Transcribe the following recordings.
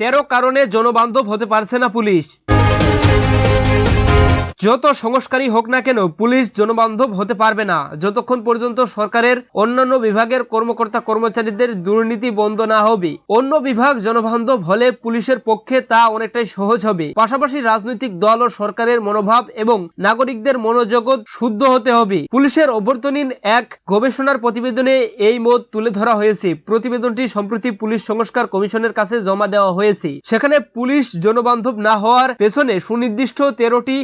তেরো কারণে জনবান্ধব হতে পারছে না পুলিশ। যত সংস্কারই হোক না কেন, পুলিশ, জনবান্ধব হতে পারবে না। যতক্ষণ পর্যন্ত সরকারের অন্যান্য বিভাগের কর্মকর্তা কর্মচারীদের দুর্নীতি বন্ধ না হবে, অন্য বিভাগ জনবান্ধব হলে পুলিশের পক্ষে তা অনেকটাই সহজ হবে। পাশাপাশি রাজনৈতিক দল ও সরকারের মনোভাব এবং নাগরিকদের মনোজগৎ শুদ্ধ হতে হবে। পুলিশের অভ্যর্থনীন এক গবেষণার প্রতিবেদনে এই মত তুলে ধরা হয়েছে। প্রতিবেদনটি সম্প্রতি পুলিশ সংস্কার কমিশনের কাছে জমা দেওয়া হয়েছে। সেখানে পুলিশ, জনবান্ধব না হওয়ার পেছনে সুনির্দিষ্ট তেরোটি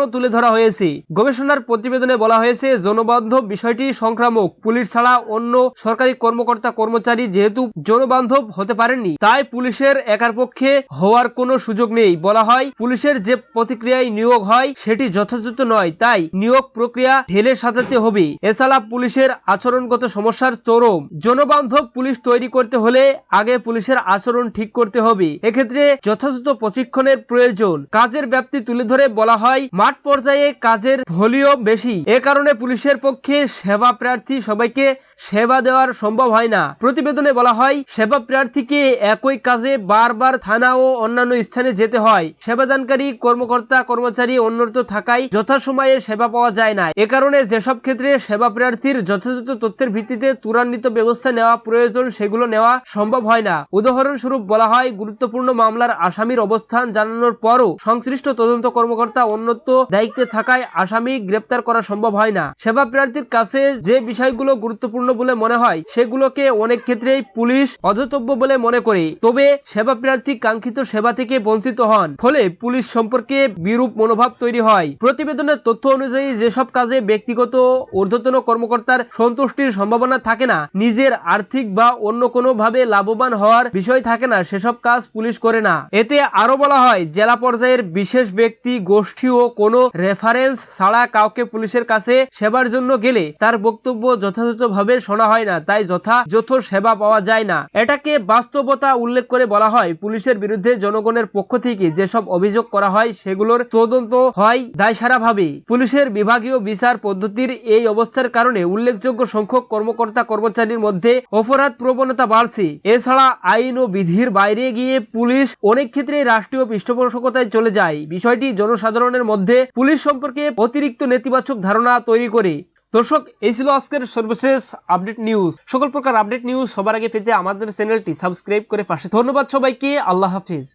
কারণও তুলে ধরা হয়েছে। গবেষণার প্রতিবেদনে বলা হয়েছে, জনবান্ধব বিষয়টি সংক্রামক। পুলিশ ছাড়া অন্য সরকারি কর্মকর্তা কর্মচারী যেহেতু জনবান্ধব হতে পারেননি, তাই পুলিশের একার পক্ষে হওয়ার কোনো সুযোগ নেই। বলা হয়, পুলিশের যে প্রতিক্রিয়ায় নিয়োগ হয়, সেটি যথাযথ নয়, তাই নিয়োগ প্রক্রিয়া ঢেলে সাজাতে হবে। এছাড়া পুলিশের আচরণগত সমস্যার চরম। জনবান্ধব পুলিশ তৈরি করতে হলে আগে পুলিশের আচরণ ঠিক করতে হবে। এক্ষেত্রে যথাযথ প্রশিক্ষণের প্রয়োজন। কাজের ব্যাপ্তি তুলে ধরে বলা হয় মাঠ পর্যায়ে কাজের ভলিউম বেশি। এ কারণে পুলিশের পক্ষে সেবা প্রার্থী সবাইকে সেবা দেওয়ার সম্ভব হয় না। প্রতিবেদনে বলা হয়, সেবা প্রার্থীকে একই কাজে বারবার থানা ও অন্যান্য স্থানে যেতে হয়। সেবাদানকারী, কর্মকর্তা, কর্মচারী অন্যত্র থাকায় যথাসময়ে সেবা পাওয়া যায় না। এ কারণে যেসব ক্ষেত্রে সেবা প্রার্থীর যথাযথ তথ্যের ভিত্তিতে ত্বরান্বিত ব্যবস্থা নেওয়া প্রয়োজন, সেগুলো নেওয়া সম্ভব হয় না। উদাহরণস্বরূপ বলা হয়, গুরুত্বপূর্ণ মামলার আসামির অবস্থান জানানোর পরও সংশ্লিষ্ট তদন্ত কর্মকর্তা অন্যত্র দায়িত্বে থাকায় আসামি গ্রেপ্তার করা সম্ভব হয় না। সেবা প্রার্থীর কাছে যে বিষয়গুলো গুরুত্বপূর্ণ বলে মনে হয়, সেগুলোকে অনেক ক্ষেত্রেই পুলিশ অধতব্য বলে মনে করে। তবে সেবা প্রার্থী কাঙ্ক্ষিত সেবা থেকে বঞ্চিত হন। ফলে পুলিশ সম্পর্কে বিরূপ মনোভাব তৈরি হয়। প্রতিবেদনের তথ্য অনুযায়ী, যেসব কাজে ব্যক্তিগত ঊর্ধ্বতন কর্মকর্তার সন্তুষ্টির সম্ভাবনা থাকে না, নিজের আর্থিক বা অন্য কোনো ভাবে লাভবান হওয়ার বিষয় থাকে না, সেসব কাজ পুলিশ করে না। এতে আরও বলা হয়, জেলা পর্যায়ের বিশেষ ব্যক্তি, গোষ্ঠী ও কোনো রেফারেন্স ছাড়া কাউকে পুলিশের কাছে সেবার জন্য গেলে তার বক্তব্য যথাযথভাবে শোনা হয় না, তাই যথাযথ সেবা পাওয়া যায় না। এটাকে বাস্তবতা উল্লেখ করে বলা হয়, পুলিশের বিরুদ্ধে জনগণের পক্ষ থেকে যেসব অভিযোগ করা হয় সেগুলোর তদন্ত হয় দায়সারাভাবে। পুলিশের বিভাগীয় বিচার পদ্ধতির এই অবস্থার কারণে উল্লেখযোগ্য সংখ্যক কর্মকর্তা কর্মচারীর মধ্যে অপরাধ প্রবণতা বাড়ছে। এছাড়া আইন ও বিধির বাইরে গিয়ে পুলিশ অনেক ক্ষেত্রে রাষ্ট্রীয় পৃষ্ঠপোষকতায় চলে যায়। বিষয়টি জনসাধারণের মধ্যে পুলিশ সম্পর্কে অতিরিক্ত নেতিবাচক ধারণা তৈরি করে। দর্শক, এই ছিল আজকের সর্বশেষ আপডেট নিউজ। সকল প্রকার আপডেট নিউজ সবার আগে পেতে আমাদের চ্যানেলটি সাবস্ক্রাইব করে পাশে। ধন্যবাদ সবাইকে, আল্লাহ হাফিজ।